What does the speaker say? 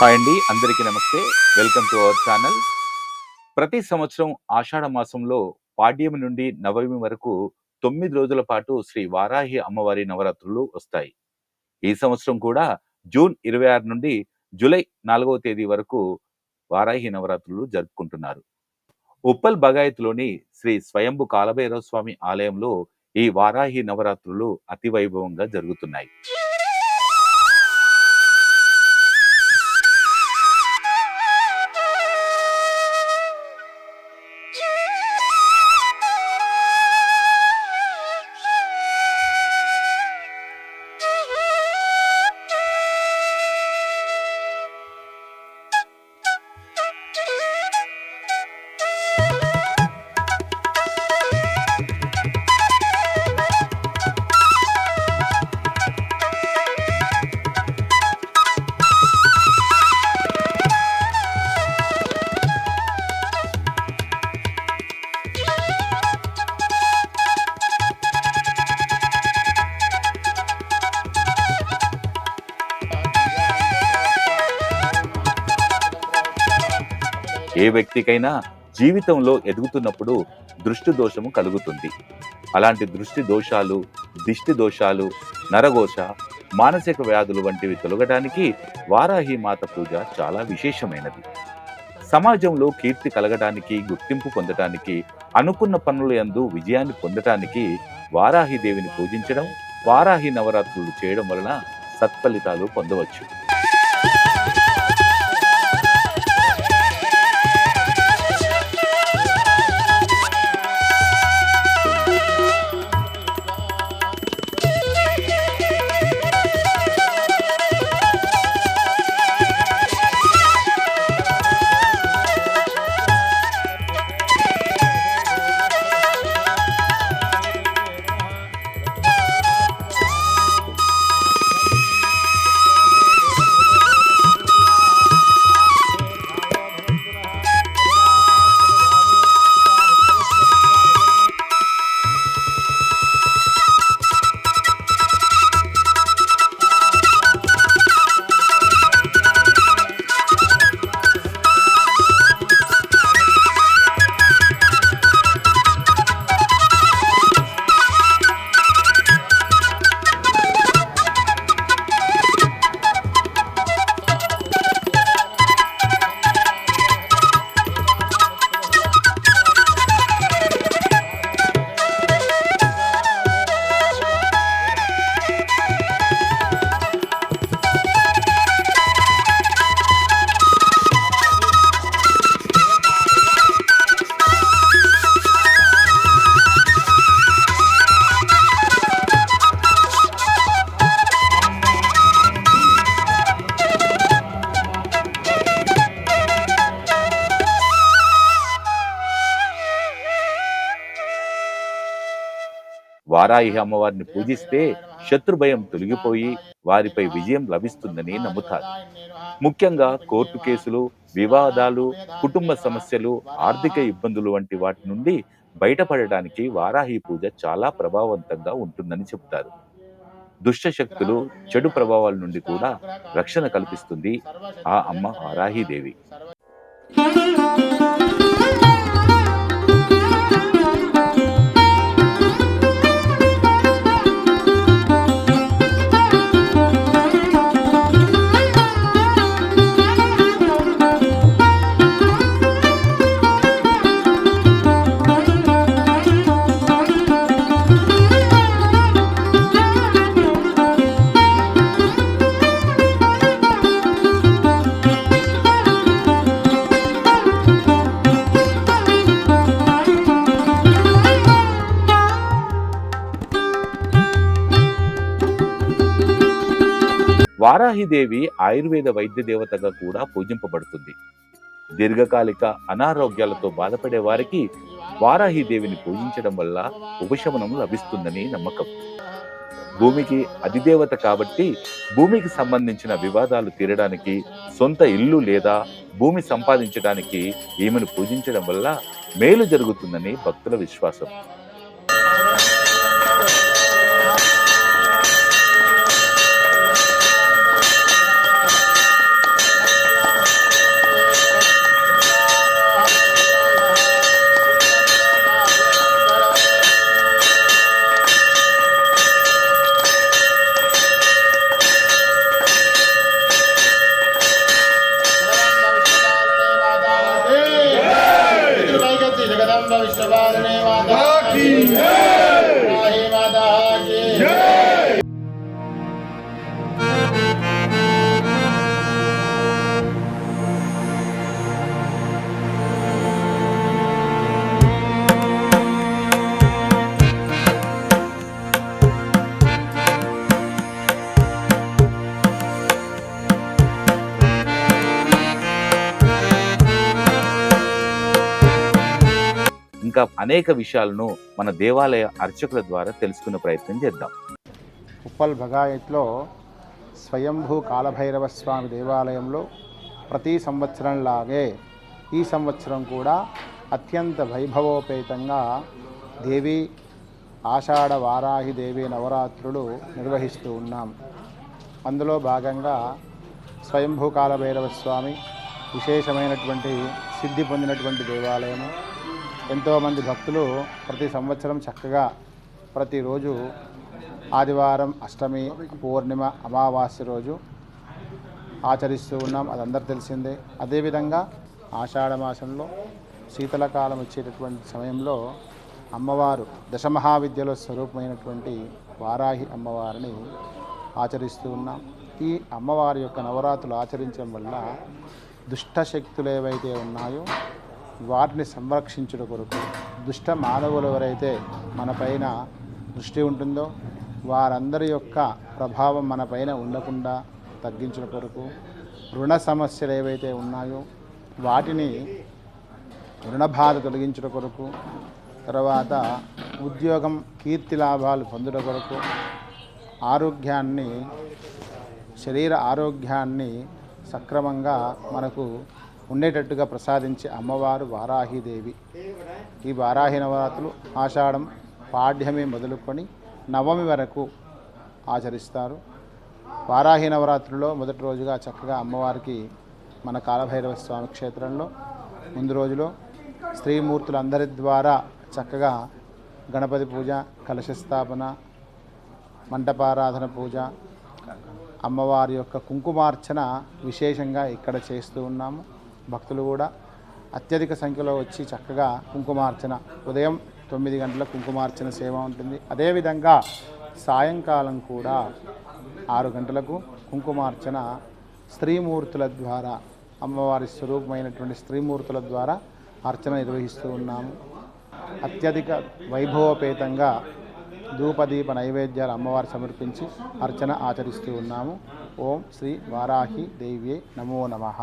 Hi అండి అందరికీ నమస్తే. Welcome to our channel. ప్రతి సంవత్సరం ఆషాఢ మాసంలో పాడ్యమి నుండి నవమి వరకు తొమ్మిది రోజుల పాటు శ్రీ వారాహి అమ్మవారి నవరాత్రులు వస్తాయి. ఈ సంవత్సరం కూడా జూన్ ఇరవై ఆరు నుండి జూలై నాలుగవ తేదీ వరకు వారాహి నవరాత్రులు జరుపుకుంటున్నారు. ఉప్పల్ బగాయత్లోని శ్రీ స్వయంభు కాలభైరవ స్వామి ఆలయంలో ఈ వారాహి నవరాత్రులు అతి వైభవంగా జరుగుతున్నాయి. ఏ వ్యక్తికైనా జీవితంలో ఎదుగుతున్నప్పుడు దృష్టి దోషము కలుగుతుంది. అలాంటి దృష్టి దోషాలు దిష్టి దోషాలు నరఘోష మానసిక వ్యాధులు వంటివి తొలగడానికి వారాహి మాత పూజ చాలా విశేషమైనది. సమాజంలో కీర్తి కలగడానికి గుర్తింపు పొందటానికి అనుకున్న పనుల యందు విజయాన్ని పొందటానికి వారాహి దేవిని పూజించడం వారాహి నవరాత్రులు చేయడం వలన సత్ఫలితాలు పొందవచ్చు. వారాహి అమ్మవారిని పూజిస్తే శత్రు భయం తొలగిపోయి వారిపై విజయం లభిస్తుందని నమ్ముతారు. ముఖ్యంగా కోర్టు కేసులు వివాదాలు కుటుంబ సమస్యలు ఆర్థిక ఇబ్బందులు వంటి వాటి నుండి బయటపడడానికి వారాహి పూజ చాలా ప్రభావవంతంగా ఉంటుందని చెబుతారు. దుష్ట శక్తులు చెడు ప్రభావాల నుండి కూడా రక్షణ కల్పిస్తుంది ఆ అమ్మ వారాహిదేవి వారాహిదేవి ఆయుర్వేద వైద్య దేవతగా కూడా పూజింపబడుతుంది. దీర్ఘకాలిక అనారోగ్యాలతో బాధపడే వారికి వారాహిదేవిని పూజించడం వల్ల ఉపశమనం లభిస్తుందని నమ్మకం. భూమికి అధిదేవత కాబట్టి భూమికి సంబంధించిన వివాదాలు తీరడానికి సొంత ఇల్లు లేదా భూమి సంపాదించడానికి ఈమెను పూజించడం వల్ల మేలు జరుగుతుందని భక్తుల విశ్వాసం. ఇంకా అనేక విషయాలను మన దేవాలయ అర్చకుల ద్వారా తెలుసుకునే ప్రయత్నం చేద్దాం. ఉప్పల్ భగాయత్లో స్వయంభూ కాలభైరవ స్వామి దేవాలయంలో ప్రతి సంవత్సరంలాగే ఈ సంవత్సరం కూడా అత్యంత వైభవోపేతంగా దేవి ఆషాఢ వారాహి దేవి నవరాత్రులు నిర్వహిస్తూ ఉన్నాం. అందులో భాగంగా స్వయంభూ కాలభైరవ స్వామి విశేషమైనటువంటి సిద్ధి పొందినటువంటి దేవాలయము ఎంతోమంది భక్తులు ప్రతి సంవత్సరం చక్కగా ప్రతిరోజు ఆదివారం అష్టమి పూర్ణిమ అమావాస్య రోజు ఆచరిస్తూ ఉన్నాం. అది అందరు తెలిసిందే. అదేవిధంగా ఆషాఢ మాసంలో శీతలకాలం వచ్చేటటువంటి సమయంలో అమ్మవారు దశమహావిద్యలో స్వరూపమైనటువంటి వారాహి అమ్మవారిని ఆచరిస్తూ ఉన్నాం. ఈ అమ్మవారి యొక్క నవరాత్రులు ఆచరించడం వల్ల దుష్ట శక్తులు ఏవైతే ఉన్నాయో వాటిని సంరక్షించుట కొరకు దుష్ట మానవులు ఎవరైతే మనపైన దృష్టి ఉంటుందో వారందరి యొక్క ప్రభావం మనపైన ఉండకుండా తగ్గించడం కొరకు రుణ సమస్యలు ఏవైతే ఉన్నాయో వాటిని రుణ బాధ తొలగించుట కొరకు తర్వాత ఉద్యోగం కీర్తి లాభాలు పొందుట కొరకు ఆరోగ్యాన్ని శరీర ఆరోగ్యాన్ని సక్రమంగా మనకు ఉండేటట్టుగా ప్రసాదించే అమ్మవారు వారాహిదేవి. ఈ వారాహి నవరాత్రులు ఆషాఢం పాడ్యమే మొదలుకొని నవమి వరకు ఆచరిస్తారు. వారాహి నవరాత్రుల్లో మొదటి రోజుగా చక్కగా అమ్మవారికి మన కాలభైరవ స్వామి క్షేత్రంలో ముందు రోజులో స్త్రీమూర్తులందరి ద్వారా చక్కగా గణపతి పూజ కలశ స్థాపన మంటపారాధన పూజ అమ్మవారి యొక్క కుంకుమార్చన విశేషంగా ఇక్కడ చేస్తూ ఉన్నాము. భక్తులు కూడా అత్యధిక సంఖ్యలో వచ్చి చక్కగా కుంకుమార్చన ఉదయం తొమ్మిది గంటల కుంకుమార్చన సేవ ఉంటుంది. అదేవిధంగా సాయంకాలం కూడా ఆరు గంటలకు కుంకుమార్చన స్త్రీమూర్తుల ద్వారా అమ్మవారి స్వరూపమైనటువంటి స్త్రీమూర్తుల ద్వారా అర్చన నిర్వహిస్తూ ఉన్నాము. అత్యధిక వైభవపేతంగా ధూపదీప నైవేద్యాలు అమ్మవారు సమర్పించి అర్చన ఆచరిస్తూ ఉన్నాము. ఓం శ్రీ వారాహి దేవ్యే నమో నమః.